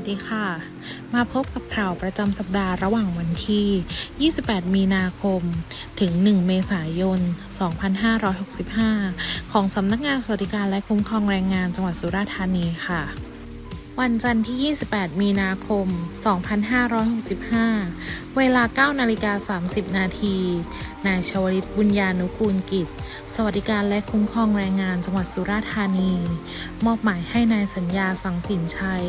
สดีค่ะ มาพบกับข่าวประจำสัปดาห์ระหว่างวันที่ 28 มีนาคม ถึง 1 เมษายน 2565 ของสำนักงานสวัสดิการและคุ้มครองแรงงานจังหวัดสุราษฎร์ธานีค่ะ วันจันทร์ที่ 28 มีนาคม 2565 เวลา 9 นาฬิกา 30 นาที นายชวลิตบุญญานุกูลกิจ สวัสดิการและคุ้มครองแรงงานจังหวัดสุราษฎร์ธานี มอบหมายให้นายสัญญาสังสินชัย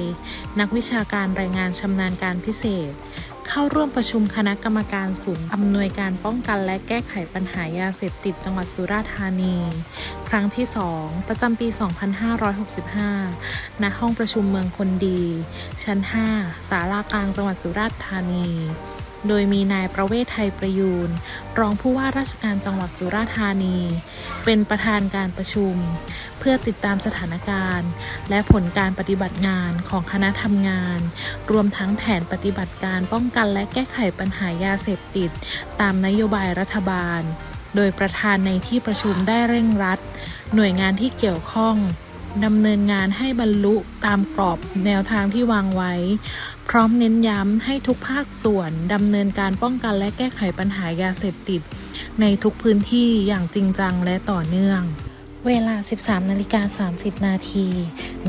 นักวิชาการแรงงานชำนาญการพิเศษ เข้าร่วมประชุมคณะกรรมการศูนย์อำนวยการป้องกันและแก้ไขปัญหายาเสพติดจังหวัดสุราษฎร์ธานี ครั้งที่ 2 ประจำปี 2565 ณ ห้องประชุมเมืองคนดี ชั้น 5 ศาลากลางจังหวัดสุราษฎร์ธานี โดยมีนายประเวศไทยประยูนรองผู้ว่าราชการจังหวัดสุราษฎร์ธานี เป็นประธานการประชุม เพื่อติดตามสถานการณ์ และผลการปฏิบัติงานของคณะทำงาน รวมทั้งแผนปฏิบัติการป้องกันและแก้ไขปัญหายาเสพติด ตามนโยบายรัฐบาล โดยประธานในที่ประชุมได้เร่งรัด หน่วยงานที่เกี่ยวข้อง ดำเนินงานให้บรรลุตามกรอบแนวทางที่วางไว้ พร้อมเน้นย้ำให้ทุกภาคส่วนดำเนินการป้องกันและแก้ไขปัญหายาเสพติด ในทุกพื้นที่อย่างจริงจังและต่อเนื่อง เวลา 13 นาฬิกา 30 นาที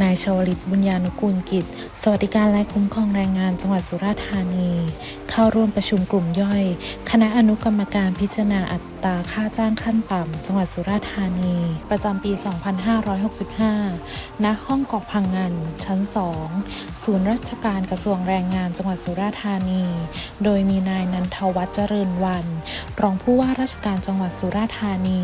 นายชวลิตบุญญานุกูลกิจ สวัสดิการและคุ้มครองแรงงานจังหวัดสุราษฎร์ธานี เข้าร่วมประชุมกลุ่มย่อย คณะอนุกรรมการพิจารณาอัตราค่าจ้างขั้นต่ำ จังหวัดสุราษฎร์ธานี ประจำปี 2565 ณ ห้องเกาะพังงานชั้น 2 ศูนย์ราชการกระทรวงแรงงานจังหวัดสุราษฎร์ธานี โดยมีนายนันทวัฒน์เจริญวัน รองผู้ว่าราชการจังหวัดสุราษฎร์ธานี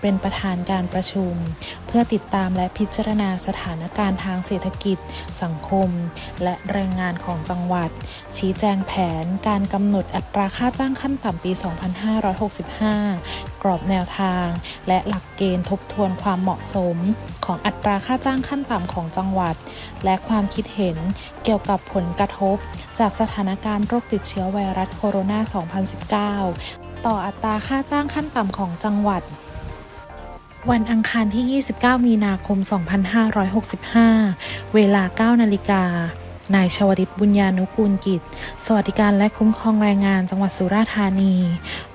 เป็นประธานการประชุมชุม เพื่อติดตามและพิจารณาสถานการณ์ทางเศรษฐกิจ สังคม และแรงงานของจังหวัด ชี้แจงแผนการกำหนดอัตราค่าจ้างขั้นต่ำปี 2565 กรอบแนวทาง และหลักเกณฑ์ทบทวนความเหมาะสม ของอัตราค่าจ้างขั้นต่ำของจังหวัด และความคิดเห็นเกี่ยวกับผลกระทบ จากสถานการณ์โรคติดเชื้อไวรัสโคโรนา 2019 ต่ออัตราค่าจ้างขั้นต่ำของจังหวัด วันอังคารที่ 29 มีนาคม 2565 เวลา 9 นาฬิกา นายชวริตบุญญานุกูลกิจ สวัสดิการและคุ้มครองแรงงานจังหวัดสุราษฎร์ธานี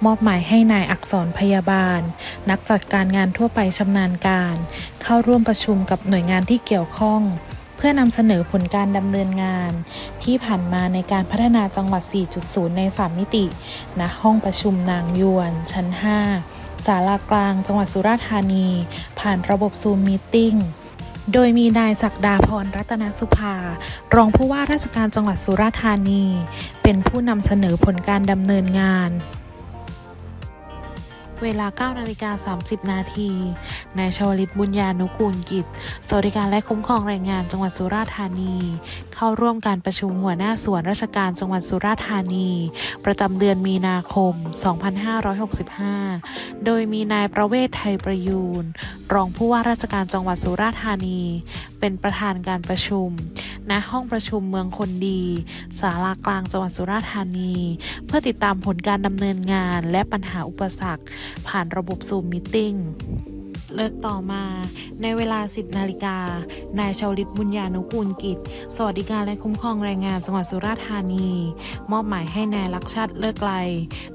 มอบหมายให้นายอักษรพยาบาล นักจัดการงานทั่วไปชำนาญการ เข้าร่วมประชุมกับหน่วยงานที่เกี่ยวข้อง เพื่อนำเสนอผลการดำเนินงาน ที่ผ่านมาในการพัฒนาจังหวัด 4.0 ใน 3 มิติณห้องประชุมนางยวน ชั้น 5 ศาลากลาง จังหวัดสุราษฎร์ธานี ผ่านระบบซูมมีติ้งโดยมีนายศักดาพรรัตนสุภา รองผู้ว่าราชการจังหวัดสุราษฎร์ธานี เป็นผู้นำเสนอผลการดำเนินงาน เวลา 9 นาฬิกา 30 นาทีนายชวลิตบุญญานุกูลกิจ สวัสดิการและคุ้มครองแรงงานจังหวัดสุราษฎร์ธานี เข้าร่วมการประชุมหัวหน้าส่วนราชการจังหวัดสุราษฎร์ธานี ประจำเดือนมีนาคม 2565 โดยมีนายประเวศไทยประยูน รองผู้ว่าราชการจังหวัดสุราษฎร์ธานี เป็นประธานการประชุม ณห้องประชุมเมืองคนดีศาลากลางจังหวัดสุราษฎร์ธานี เพื่อติดตามผลการดำเนินงานและปัญหาอุปสรรค ผ่านระบบซูมมิ팅เลิกต่อมา ในเวลา 10 นาฬิกา นายชาวลิตบุญญานุกูลกิจ สวัสดิการและคุ้มครองแรงงานจังหวัดสุราษฎร์ธานี มอบหมายให้นายลักชัดเลิกไกล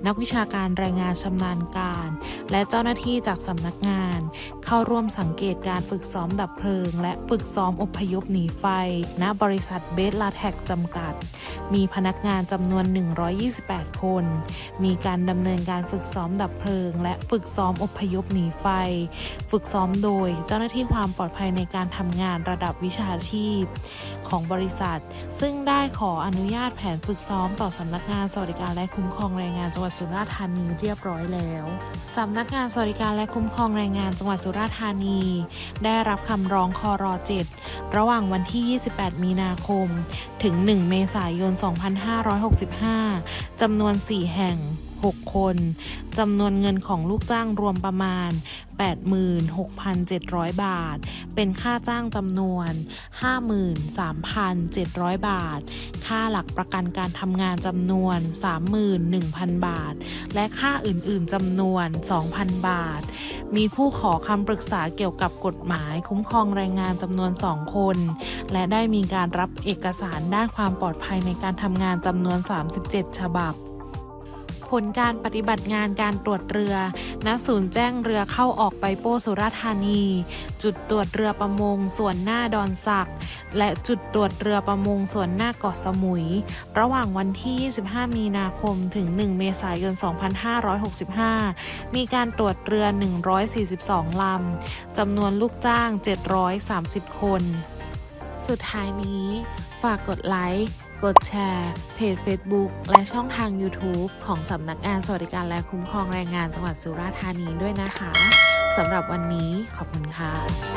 นักวิชาการแรงงานชำนาญการ และเจ้าหน้าที่จากสำนักงานเข้าร่วมสังเกตการฝึกซ้อมดับเพลิง และฝึกซ้อมอพยพหนีไฟ ณ บริษัทเบสลาแท็กจำกัด มีพนักงานจำนวน 128 คน มีการดำเนินการฝึกซ้อมดับเพลิง และฝึกซ้อมอพยพหนีไฟ ฝึกซ้อมโดยเจ้าหน้าที่ความปลอดภัยในการทำงานระดับวิชาชีพ ของบริษัท ซึ่งได้ขออนุญาตแผนฝึกซ้อมต่อสำนักงานสวัสดิการและคุ้มครองแรงงานจังหวัดสุราษฎร์ธานีเรียบร้อยแล้วสำนักงานสวัสดิการและคุ้มครองแรงงานจังหวัดสุราษฎร์ธานี ได้รับคำร้องคอร7ระหว่างวันที่ 28 มีนาคม ถึง 1 เมษายน 2565 จำนวน 4 แห่ง 6 คนจำนวนเงินของลูกจ้างรวมประมาณ 86,700 บาท เป็นค่าจ้างจำนวน 53,700 บาท ค่าหลักประกันการทำงานจำนวน 31,000 บาท และค่าอื่นๆจำนวน 2,000 บาท มีผู้ขอคำปรึกษาเกี่ยวกับกฎหมายคุ้มครองแรงงานจำนวน 2 คน และได้มีการรับเอกสารด้านความปลอดภัยในการทำงานจำนวน 37 ฉบับ ลการปฏิบัติงานการตรวจเรือ ณ ศูนย์แจ้งเรือเข้าออกไปโป้สุราษฎร์ธานี จุดตรวจเรือประมงส่วนหน้าดอนสัก และจุดตรวจเรือประมงส่วนหน้าเกาะสมุย ระหว่างวันที่ 25 มีนาคม ถึง 1 เมษายน 2565 มีการตรวจเรือ 142 ลำ จำนวนลูกจ้าง 730 คน สุดท้ายนี้ ฝากกดไลค์ กดแชร์ เพจ Facebook และช่องทาง YouTube ของสำนักงานสวัสดิการและคุ้มครองแรงงานจังหวัดสุราษฎร์ธานีด้วยนะคะสำหรับวันนี้ขอบคุณค่ะ